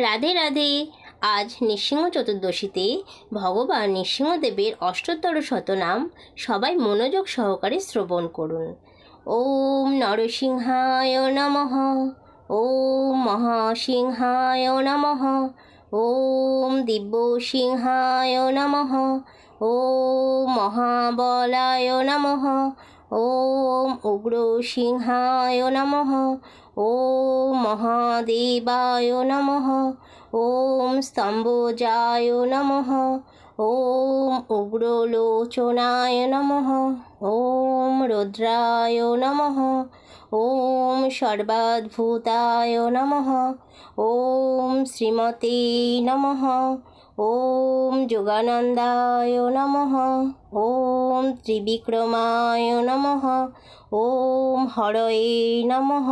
রাধে রাধে। আজ নৃসিংহ চতুর্দশীতে ভগবান নৃসিংহদেবের অষ্টোত্তর শতনাম সবাই মনোযোগ সহকারে শ্রবণ করুন। ওম নরসিংহায় নমঃ। ওম মহাসিংহায় নমঃ। ওম দিব্যসিংহায় নমঃ। ওম মহাবলায় নমঃ। ওম উগ্রসিংহায় নমঃ ওম মহাদেবায় নমঃ ওম স্তম্ভজায় নমঃ ওম উগ্রলোচনায় নমঃ ওম রুদ্রায় নমঃ ওম সর্বাদ্ভুতায় নমঃ ওম শ্রীমতে নমঃ ওম যোগানন্দায় নমঃ ওম ত্রিবিক্রমায় নমঃ ওম হরয়ে নমঃ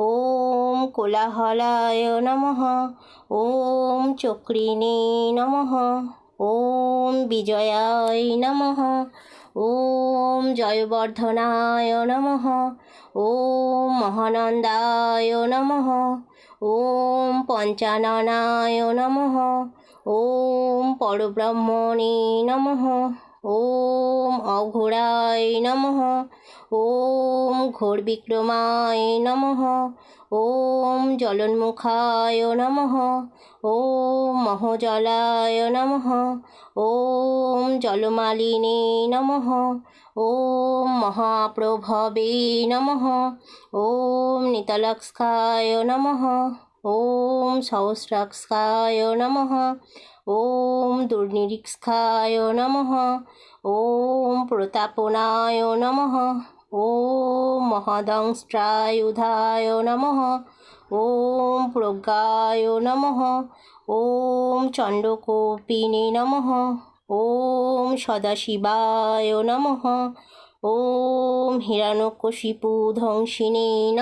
ওম কোলাহলায় নমঃ ওম চক্রিণে নমঃ ওম বিজয়ায় নমঃ ওম জয়বর্ধনায় নমঃ ওম মহানন্দায় নমঃ ওম পঞ্চাননায় নমঃ ওম পরব্রহ্মণে নমঃ ওম অঘোরায় নমঃ ওম ঘোরবিক্রমায় নমঃ ওম জলন্মুখায় নমঃ ওম মহজলায় নমঃ ওম জলমালিনে নমঃ ওম মহাপ্রভবে নমঃ ওম নিতলক্ষ্যায় নমঃ ওম সহস্রাক্ষায় নমঃ। ওম দুর্নিরীক্ষায় নমঃ। ওম প্রতাপনায় নমঃ। ওম মহাদংষ্ট্রায়ুধায় নমঃ। ওম প্রজ্ঞায় নমঃ। ওম চণ্ডকোপিনে নমঃ। ওম সদাশিবায় নমঃ। ওম হিরণ্যকশিপু ধ্বংসিনে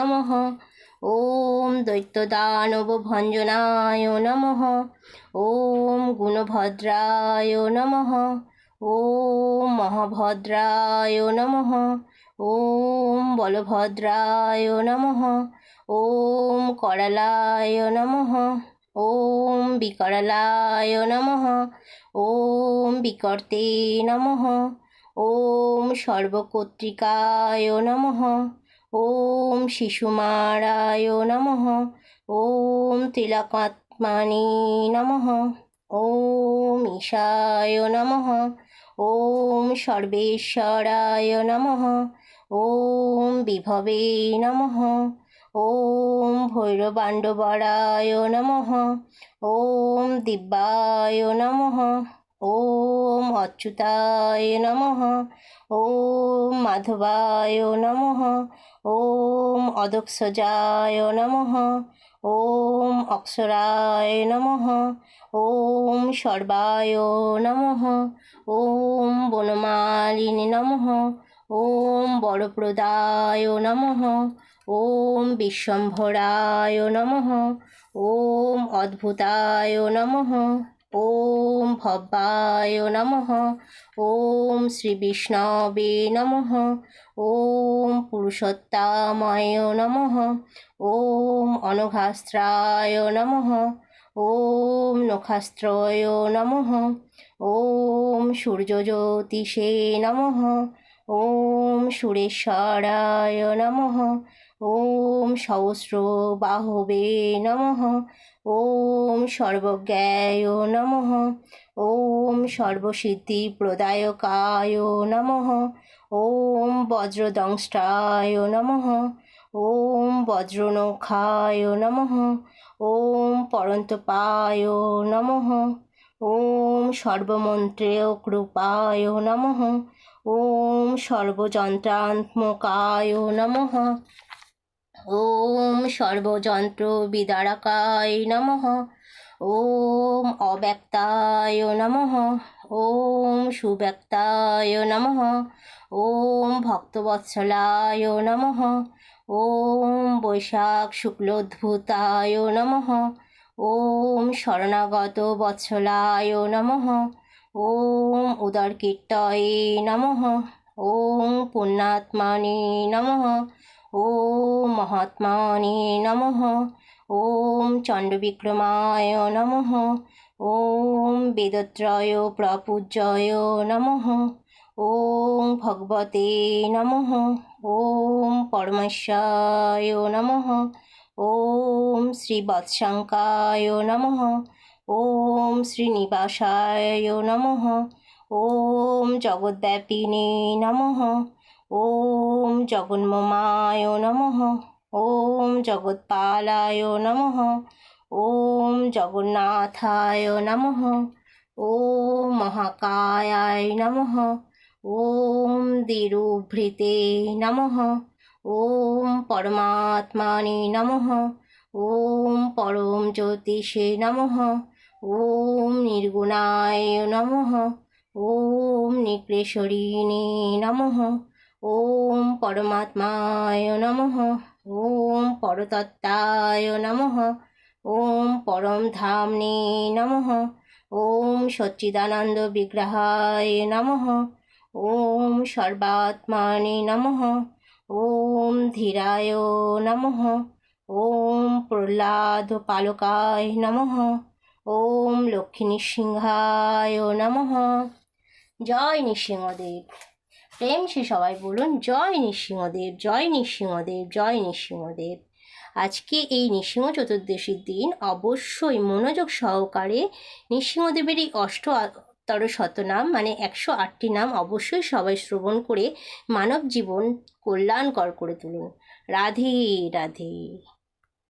ওম দৈত্যদানবভঞ্জনায় নমঃ। ওম গুণভদ্রায় নমঃ। ওম মহাভদ্রায় নমঃ। ওম বলভদ্রায় নমঃ। ওম করালায় নমঃ। ওম বিকরালায় নমঃ। ওম বিকর্তে নমঃ। ওম সর্বকর্তৃকায় নমঃ। ওম শিশুমারায় নমঃ। ওম তিলকাত্মানে নমঃ। ওম ঈশায় নমঃ। ওম সর্বেশ্বরায় নমঃ। ওম বিভবে নমঃ। ওম ভৈরবাণ্ডবরায় নমঃ। ওম দিব্যায় নমঃ। ওম অচ্যুতায় নমঃ। ওম মাধবায় নমঃ। ওম অদক্ষজায় নমঃ। ওম অক্ষরায় নমঃ। ওম সর্বায় নমঃ। ওম বনমালিনী নমঃ। ওম বড়প্রদায় নমঃ। ওম বিশ্বম্ভরায় নমঃ। ওম অদ্ভুতায় নমঃ। ওম ভব্যায় নমঃ। ওম শ্রীবিষ্ণবে নমঃ। ওম পুরুষোত্তমায় নমঃ। ওম অনঘাস্ত্রায় নমঃ। ওম নখাস্ত্রয় নমঃ। ওম সূর্যজ্যোতিষে নমঃ। ওম সুরেশ্বরায় নমঃ। ওম সহস্র বাহবে নমঃ। ওম সর্বজ্ঞায় নমঃ। ওম সর্বসিদ্ধিপ্রদায়কায় নমঃ। ওম বজ্রদংষ্টায় নমঃ। ওম বজ্রনখায় নমঃ। ওম পরন্তপায় নমঃ। ওম সর্বমন্ত্রেয় কৃপায় নমঃ। ওম সর্বযন্ত্রাত্মকায় নমঃ। ওম সর্বযন্ত্র বিদারকায় নমঃ। ওম অব্যক্তায় নমঃ। ওম সুব্যক্তায় নমঃ। ওম ভক্তবৎসলায় নমঃ। ওম বৈশাখ শুক্লোদ্ভূতায় নমঃ। ওম শরণাগত বৎসলায় নমঃ। ওম উদরকীর্তয়ে নমঃ। ওম পুণ্যাত্মানে নমঃ। ওম মহাত্মানে নমঃ। ওম চণ্ডবিক্রমায় নমঃ। ওম বেদত্রয় প্রপূজ্যয় নমঃ। ওম ভগবতে নমঃ। ওম পরমেশ্বরায় নমঃ। ওম শ্রীবৎসঙ্কায় নমঃ। ওম শ্রীনিবাসায় নমঃ। ওম জগদ্ব্যাপিনে নমঃ। ওম জগন্মমায় নমঃ, ওম জগৎপালায় নমঃ, ওম জগন্নাথায় নমঃ, ওম মহাকায়ায় নমঃ, ওম দিরুভৃতে নমঃ, ওম পরমাত্মানে নমঃ, ওম পরম জ্যোতিষে নমঃ, ওম নির্গুণায় নমঃ, ওম নিক্লেশ্বরিণে নমঃ ওম পরমাত্মায় নমঃ ওম পরতত্ত্বায় নমঃ ওম পরম ধামনে নমঃ ওম সচ্চিদানন্দ বিগ্রহায় নমঃ ওম সর্বাত্মানে নমঃ ওম ধীরায় নমঃ ওম প্রহ্লাদ পালকায় নমঃ ওম লক্ষ্মী নৃসিংহায় নমঃ জয় নৃসিংহদেব। প্রেম, সে সবাই বলুন, জয় নৃসিংহদেব জয় নৃসিংহদেব জয় নৃসিংহদেব। আজকে এই নৃসিংহ চতুর্দশীর দিন অবশ্যই মনোযোগ সহকারে নৃসিংহদেবের এই অষ্ট তর শতনাম মানে একশো আটটি নাম অবশ্যই সবাই শ্রবণ করে মানব জীবন কল্যাণকর করে তুলুন। রাধে রাধে।